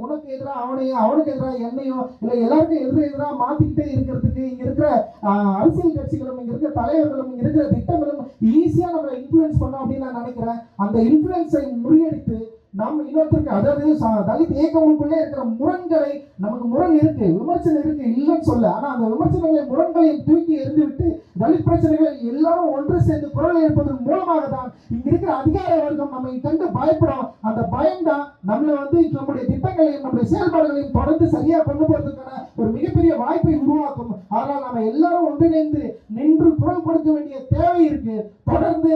உனக்கு எதிராக அவனையும் அவனுக்கு எதிராக என்னையும் இல்லை எல்லாருக்கும் எதிர எதிராக மாத்திக்கிட்டே இருக்கிறதுக்கு இங்க இருக்கிற அரசியல் கட்சிகளும் இங்க இருக்கிற தலைவர்களும் இங்க இருக்கிற திட்டங்களும் ஈஸியா நம்ம இன்ஃபுளுன்ஸ் பண்ணோம் அப்படின்னு நான் நினைக்கிறேன். அந்த இன்ஃபுளுன்ஸை முறியடித்து நாம் இன்னொருத்தருக்கு அதாவது தலித் இயக்கங்களுக்குள்ளே இருக்கிற முரண்களை நமக்கு முரண் இருக்கு விமர்சனம் இருக்கு இல்லைன்னு சொல்ல. ஆனா அந்த விமர்சனங்களை முரண்களையும் தூக்கி எறிந்து விட்டு தலித் பிரச்சனைகளை எல்லாரும் ஒன்று சேர்ந்து குரல் எழுப்பதன் மூலமாக தான் இங்க இருக்கிற அதிகார வர்க்கம் நம்மை கண்டு பயப்படும். அந்த பயம் தான் நம்மளை வந்து நம்முடைய திட்டங்களையும் நம்முடைய செயல்பாடுகளையும் தொடர்ந்து சரியா கொண்டு போறதுக்கான ஒரு மிகப்பெரிய வாய்ப்பை உருவாக்கும். ஆனால் நம்ம எல்லாரும் ஒன்றிணைந்து நின்று குரல் கொடுக்க வேண்டிய தேவை இருக்கு. தொடர்ந்து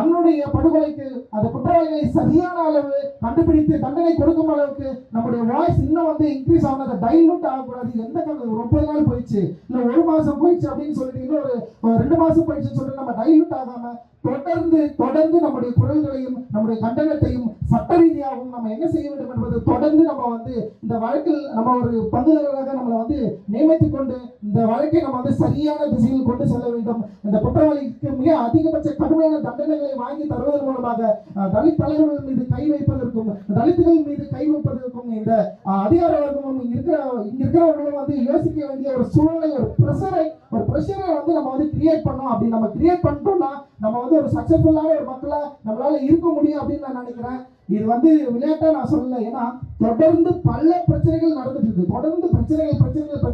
அன்னுடைய படுகொலைக்கு அந்த குற்றவாளிகளை சரியான அளவு கண்டுபிடித்து தண்டனை கொடுக்கும் அளவுக்கு நம்முடைய வாய்ஸ் இன்னும் வந்து இன்க்ரீஸ் ஆகணும் அதை டைலூட் ஆகக்கூடாது. எந்த காலம் ஒரு முப்பது நாள் போயிடுச்சு. இல்லை ஒரு மாசம் போயிடுச்சு அப்படின்னு சொல்லிட்டு இன்னும் ஒரு ரெண்டு மாசம் போயிடுச்சுன்னு சொல்லிட்டு நம்ம டைலூட் ஆகாம தொடர்ந்து தொடர்ந்து நம்முடைய குரல்களையும் நம்முடைய கண்டனத்தையும் சட்ட ரீதியாகவும் நம்ம என்ன செய்ய வேண்டும் என்பது தொடர்ந்து நம்ம வந்து இந்த வழக்கில் நம்ம ஒரு பங்குதாரராக நம்மளை வந்து நியமித்துக் கொண்டு இந்த வழக்கை நம்ம வந்து சரியான திசையில் கொண்டு செல்ல வேண்டும். இந்த குற்றவாளிக்கு மிக அதிகபட்ச கடுமையான தண்டனைகளை வாங்கி தருவதன் மூலமாக தலித் தலைவர்கள் மீது கை வைப்பதற்கும் தலித்துகள் மீது கை வைப்பதற்கும் இந்த அதிகார வர்க்கமும் இருக்கிற இங்க இருக்கிறவர்களும் வந்து யோசிக்க வேண்டிய ஒரு சூழ்நிலை ஒரு ப்ரெஷரை ஒரு ப்ரெஷரை வந்து நம்ம வந்து கிரியேட் பண்ணோம் அப்படி நம்ம கிரியேட் பண்ணிட்டோம்னா நம்ம வந்து ஒரு சக்சஸ்ஃபுல்லான ஒரு மக்களை நம்மளால இருக்க முடியும் அப்படின்னு நான் நினைக்கிறேன். இது வந்து விளையாட்டா நான் சொல்லல. ஏன்னா தொடர்ந்து பல பிரச்சனைகள் நடந்துட்டு இருக்கு. தொடர்ந்து பிரச்சனைகள் பிரச்சனைகள்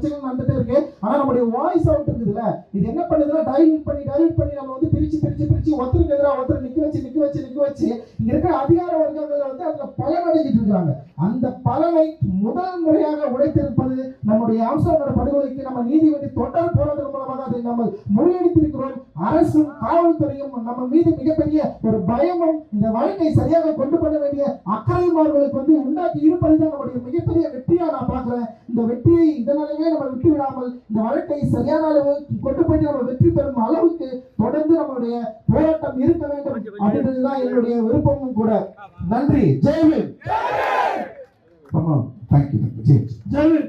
ஆனால் ஆனா நம்முடைய வாய்ஸ் அவுட் இருக்குதுல்ல. இது என்ன பண்ணுதுன்னா டைல்யூட் பண்ணி டைல்யூட் பண்ணி நம்ம வந்து பிரிச்சு பிரிச்சு பிரிச்சு ஒருத்தருக்கு எதிராக ஒருத்தர் நிக்க வச்சு நிக்க வச்சு நிக்க வச்சு இங்க இருக்கிற அதிகார வர்க்கங்கள் வந்து அதுல பலன் அடைஞ்சிட்டு இருக்காங்க. அந்த பலனை முதல் முறையாக உடைத்திருப்பது நம்முடைய அம்சங்களோட படுகொலைக்கு நம்ம நீதிபதி தொடர் போராட்டம் அதை நம்ம முறியடித்திருக்கிறோம். அரசும் காவல்துறையும் நம்ம மீது மிகப்பெரிய ஒரு பயமும் இந்த வழக்கை சரியாக கொண்டு பண்ண வேண்டிய அக்கறைமார்களுக்கு வந்து உண்டாக்கி இருப்பதுதான் நம்முடைய மிகப்பெரிய வெற்றியா நான் பார்க்கிறேன். இந்த வெற்றியை இதனாலவே நம்ம விட்டு விடாமல் இந்த வழக்கை சரியான அளவு கொண்டு போய் நம்ம வெற்றி பெறும் அளவுக்கு தொடர்ந்து நம்மளுடைய போராட்டம் இருக்க வேண்டும் அப்படின்றதுதான் என்னுடைய விருப்பமும் கூட. நன்றி. ஜெயவில் தேங்க்யூ ஜெய் ஜெயவில்